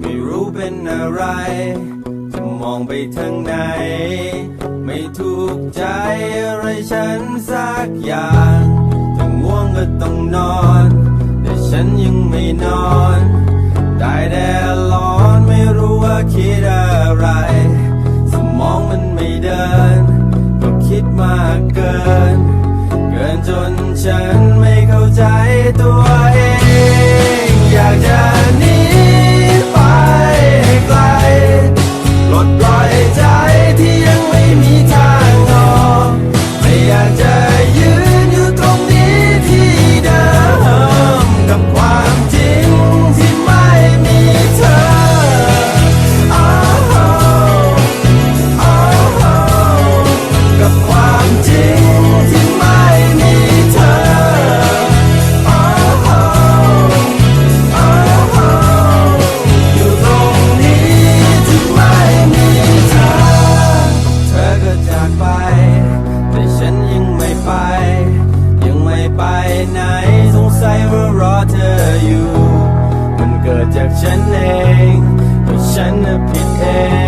ไม่รู้เป็นอะไร มองไปทางไหน ไม่ถูกใจอะไรฉันสักอย่างถ้าง่วงก็ต้องนอน แต่ฉันยังไม่นอน ได้แต่ร้อนไม่รู้ว่าคิดอะไร สมองมันไม่เดิน ก็คิดมากเกิน เกินจนฉันไม่เข้าใจตัวเอง จากฉันเองเพราะฉันน่ะผิดเอง